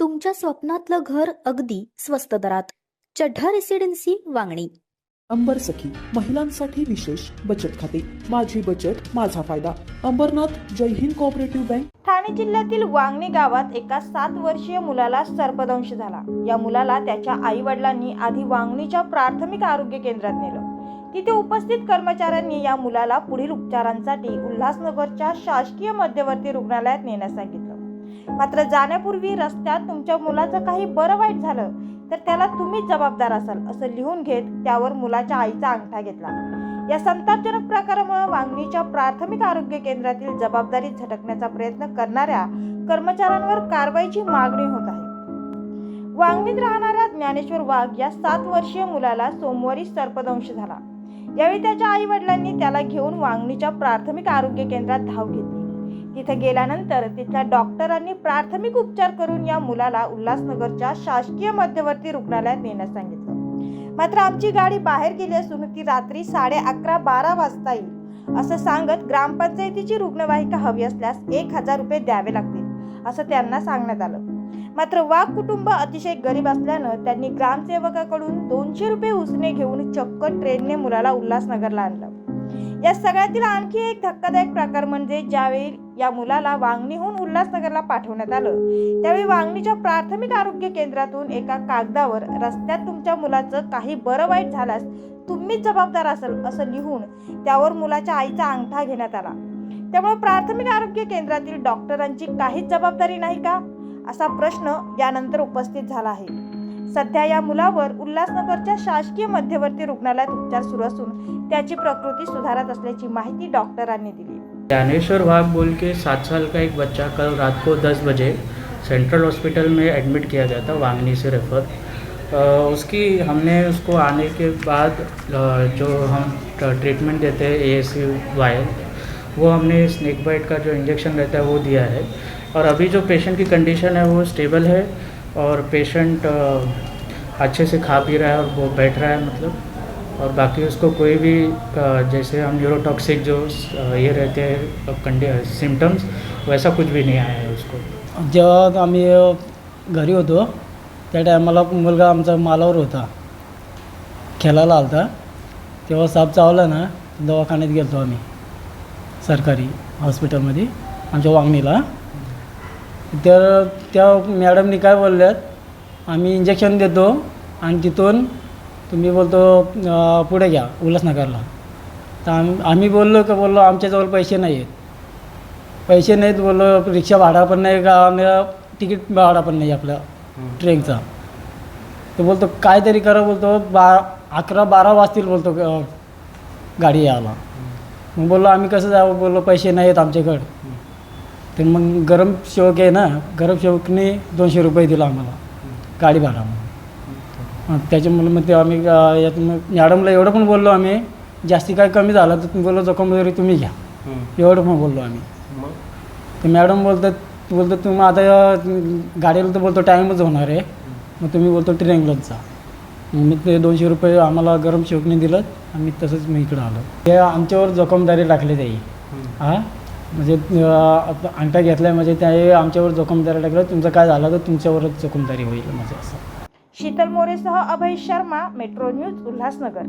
तुमच्या स्वप्नातलं घर अगदी स्वस्त दरात. चढ्ढा रेसिडेन्सी वांगणी. अंबर सखी महिलांसाठी विशेष बचत खाते. माझी बचत माझा फायदा. अंबरनाथ जय हिंद कोऑपरेटिव्ह बँक ठाणे जिल्ह्यातील वांगणी गावात एका सात वर्षीय मुलाला सर्पदंश झाला. या मुलाला त्याच्या आई वडिलांनी आधी वांगणीच्या प्राथमिक आरोग्य केंद्रात नेलं. तिथे उपस्थित कर्मचाऱ्यांनी या मुलाला पुढील उपचारांसाठी उल्हासनगरच्या शासकीय मध्यवर्ती रुग्णालयात नेण्यास सांगितलं. मात्र जाण्यापूर्वी रस्त्यात तुमच्या मुलाचं काही बरं वाईट झालं तर त्याला तुम्हीच जबाबदार असाल असं लिहून घेत त्यावर मुलाच्या आईचा अंगठा घेतला. या संतापजनक प्रकारामुळे वांगणीच्या प्राथमिक आरोग्य केंद्रातील जबाबदारी झटकण्याचा प्रयत्न करणाऱ्या कर्मचाऱ्यांवर कारवाईची मागणी होत आहे. वांगणीत राहणाऱ्या ज्ञानेश्वर वाघ या सात वर्षीय मुलाला सोमवारी सर्पदंश झाला. यावेळी त्याच्या आई वडिलांनी त्याला घेऊन वांगणीच्या प्राथमिक आरोग्य केंद्रात धाव घेतली. तिथे गेल्यानंतर तिथल्या डॉक्टरांनी प्राथमिक उपचार करून या मुलाला उल्हासनगरच्या शासकीय मध्यवर्ती रुग्णालयात नेण्यास सांगितलं. मात्र आमची गाडी बाहेर गेली असून ती रात्री साडे अकरा बारा वाजता येईल असं सांगत ग्रामपंचायतीची रुग्णवाहिका हवी असल्यास एक हजार रुपये द्यावे लागतील असं त्यांना सांगण्यात आलं. मात्र वाघ कुटुंब अतिशय गरीब असल्यानं त्यांनी ग्रामसेवकाकडून दोनशे रुपये उसने घेऊन चक्क ट्रेनने मुलाला उल्हासनगरला आणलं. या सगळ्यातील आणखी एक धक्कादायक प्रकार म्हणजे ज्यावेळी या मुलाला वांगणीहून उल्हासनगरला पाठवण्यात आलं त्यावेळी वांगणीच्या प्राथमिक आरोग्य केंद्रातून एका कागदावर रस्त्यात तुमच्या मुलाचं काही बरं वाईट झाल्यास तुम्हीच जबाबदार असाल असं लिहून त्यावर मुलाच्या आईचा अंगठा घेण्यात आला. त्यामुळे प्राथमिक आरोग्य केंद्रातील डॉक्टरांची काहीच जबाबदारी नाही का? असा प्रश्न यानंतर उपस्थित झाला आहे. सध्या या मुलावर उल्हासनगरच्या शासकीय मध्यवर्ती रुग्णालयात उपचार सुरू असून त्याची प्रकृती सुधारत असल्याची माहिती डॉक्टरांनी दिली. ज्ञानेश्वर भाग बोल के सात साल का एक बच्चा कल रात को दस बजे सेंट्रल हॉस्पिटल में एडमिट किया गया था वांगनी से रेफर उसकी हमने उसको आने के बाद जो हम ट्रीटमेंट देते हैं ए एस वायर वो हमने स्नेक बाइट का जो इंजेक्शन रहता है वो दिया है। और अभी जो पेशेंट की कंडीशन है वो स्टेबल है और पेशेंट अच्छे से खा पी रहा है और वो बैठ रहा है मतलब। और बाकी उसको कोई भी जैसे हम न्यूरोटॉक्सिक जो हे ये रहते हैं सिम्टम्स वैसा कुछ भी नहीं आया है उसको। जेव्हा आम्ही घरी होतो त्या टायमाला मुलगा आमचा मालावर होता खेळायला आलता तेव्हा साप चावला ना दवाखान्यात गेलो आम्ही सरकारी हॉस्पिटलमध्ये आमच्या वांगणीला. तर त्या मॅडमनी काय बोलल्यात आम्ही इंजेक्शन देतो आणि तिथून तुम्ही बोलतो पुढे घ्या उल्हासनगरला. तर आम आम्ही बोललो का बोललो आमच्याजवळ पैसे नाही आहेत पैसे नाहीत बोललो रिक्षा भाडा पण नाही का आम्हाला तिकीट भाडा पण नाही आपल्या ट्रेनचा. तो बोलतो काहीतरी करा बोलतो बा अकरा बारा वाजतील बोलतो गाडी यायला. मग बोललो आम्ही कसं जावं बोललो पैसे नाही आहेत आमच्याकडे तर मग गरम शेवक आहे ना गरम शेवकने दोनशे रुपये दिला आम्हाला गाडी भाडा म्हणून. त्याच्यामुळे मग ते आम्ही यात मग मॅडमला एवढं पण बोललो आम्ही जास्ती काय कमी झालं तर तुम्ही बोललो जखमदारी तुम्ही घ्या. एवढं पण बोललो आम्ही. तर मॅडम बोलतात बोलतो तुम्ही आता गाडीला तर बोलतो टाईमच होणार आहे. मग तुम्ही बोलतो ट्रेनलाच जा. मी ते दोनशे रुपये आम्हाला गरम शेवकने दिलं आम्ही तसंच मी इकडं आलो. ते आमच्यावर जोखमदारी टाकली जाई हां. म्हणजे अंगठा घेतला म्हणजे ते आमच्यावर जोखमदारी टाकलं तुमचं काय झालं तर तुमच्यावरच जोखमदारी होईल म्हणजे असं. शीतल मोरेसह अभय शर्मा मेट्रो न्यूज उल्हासनगर.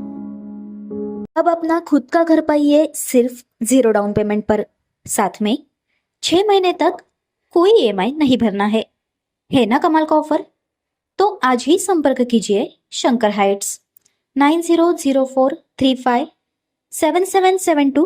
अब अपना खुद का घर पाइए सिर्फ जीरो डाउन पेमेंट पर। साथ में छह महीने तक कोई ईएमआई नहीं भरना है। है ना कमाल का ऑफर तो आज ही संपर्क कीजिए Shankar heights. Nine zero zero four three five seven seven seven two